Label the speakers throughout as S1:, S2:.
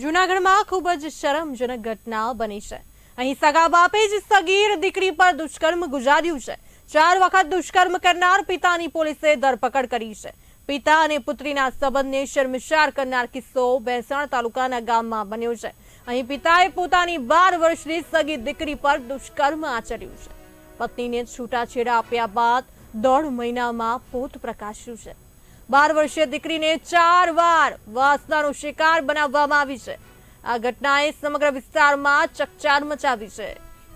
S1: જૂનાગઢમાં ખૂબ જ શરમજનક ઘટના બની છે. અહીં સગા બાપે જ સગીર દીકરી પર દુષ્કર્મ ગુજાર્યું છે. ચાર વખત દુષ્કર્મ કરનાર પિતાની પોલીસે ધરપકડ કરી છે. પિતા અને પુત્રીના સંબંધને શર્મશાર કરનાર કિસ્સો ભેંસાણ તાલુકાના ગામમાં બન્યો છે. અહીં પિતાએ પોતાની બાર વર્ષની સગી દીકરી પર દુષ્કર્મ આચર્યું છે. પત્નીને છૂટાછેડા આપ્યા બાદ દોઢ મહિનામાં પોત પ્રકાશ્યું છે. બાર વર્ષીય દીકરીને ચાર વાર વાસનાનો શિકાર બનાવવામાં આવી છે. આ ઘટનાએ સમગ્ર વિસ્તારમાં ચકચાર મચાવી છે.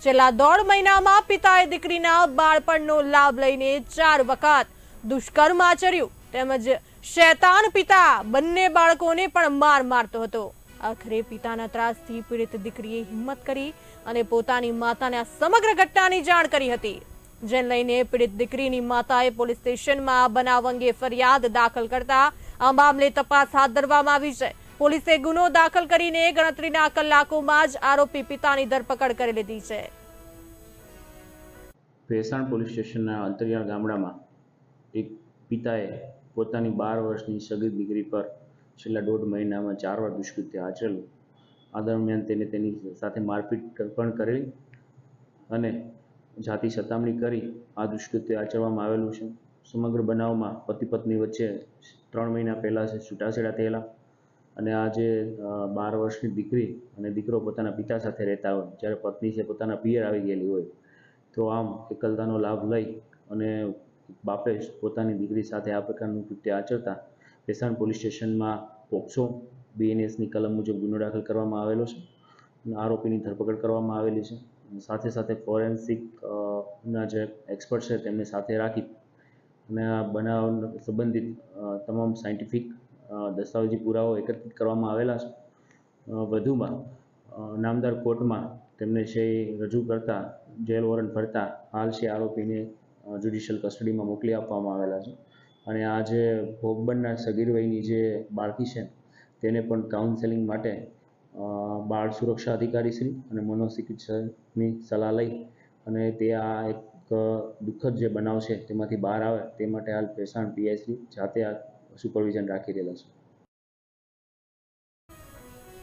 S1: છેલ્લા દોઢ મહિનામાં પિતાએ દીકરીના બાળપણનો લાભ લઈને ચાર વખત દુષ્કર્મ આચર્યું તેમજ શૈતાન પિતા બંને બાળકોને પણ માર મારતો હતો. આખરે પિતાના ત્રાસથી પીડિત દીકરીએ હિંમત કરી અને પોતાની માતાને આ સમગ્ર ઘટનાની જાણ કરી હતી. જેને લઈને પીડિત દીકરીની માતાએ પોલીસ સ્ટેશનમાં આ બનાવ અંગે ફરિયાદ દાખલ કરતા આ મામલે તપાસ હાથ ધરવામાં આવી છે. પોલીસે ગુનો દાખલ કરીને ગણતરીના કલાકોમાં જ આરોપી પિતાની ધરપકડ કરી લીધી છે.
S2: ભેસાણ પોલીસ સ્ટેશનના અંતરિયાળ ગામડામાં એક પિતાએ પોતાની બાર વર્ષની સગીર દીકરી પર છેલ્લા દોઢ મહિનામાં ચાર વાર દુષ્કૃત્ય આચરેલું. આ દરમિયાન તેને તેની સાથે મારપીટ પણ કરેલી અને જાતિ સતામણી કરી આ દુષ્કૃત્ય આચરવામાં આવેલું છે. સમગ્ર બનાવમાં પતિ પત્ની વચ્ચે ત્રણ મહિના પહેલાં છે છૂટાછેડા થયેલા અને આ જે બાર વર્ષની દીકરી અને દીકરો પોતાના પિતા સાથે રહેતા હોય, જ્યારે પત્ની છે પોતાના પિયર આવી ગયેલી હોય, તો આમ એકલતાનો લાભ લઈ અને બાપે પોતાની દીકરી સાથે આ પ્રકારનું કૃત્ય આચરતા ભેસાણ પોલીસ સ્ટેશનમાં પોક્સો બીએનએસની કલમ મુજબ ગુનો દાખલ કરવામાં આવેલો છે. આરોપીની ધરપકડ કરવામાં આવેલી છે. સાથે સાથે ફોરેન્સિક ના જે એક્સપર્ટ છે તેમને સાથે રાખી અને આ બનાવ સંબંધિત તમામ સાયન્ટિફિક દસ્તાવેજી પુરાવો એકત્રિત કરવામાં આવેલા છે. વધુમાં નામદાર કોર્ટમાં તેમને છે રજૂ કરતા, જેલ વોરંટ ભરતા હાલ છે આરોપીને જ્યુડિશિયલ કસ્ટડીમાં મોકલી આપવામાં આવેલા છે. અને આ જે ભોગબનના સગીરવયની જે બાળકી છે, તેને પણ કાઉન્સેલિંગ માટે બાળ સુરક્ષા અધિકારી શ્રી અને મનોચિકિત્સકની સલાહ લઈ અને તે આ એક દુઃખદ જે બનાવ છે તેમાંથી બહાર આવે તે માટે હાલ ભેસાણ પીઆઈ જાતે આ સુપરવિઝન રાખી રહેલા છે.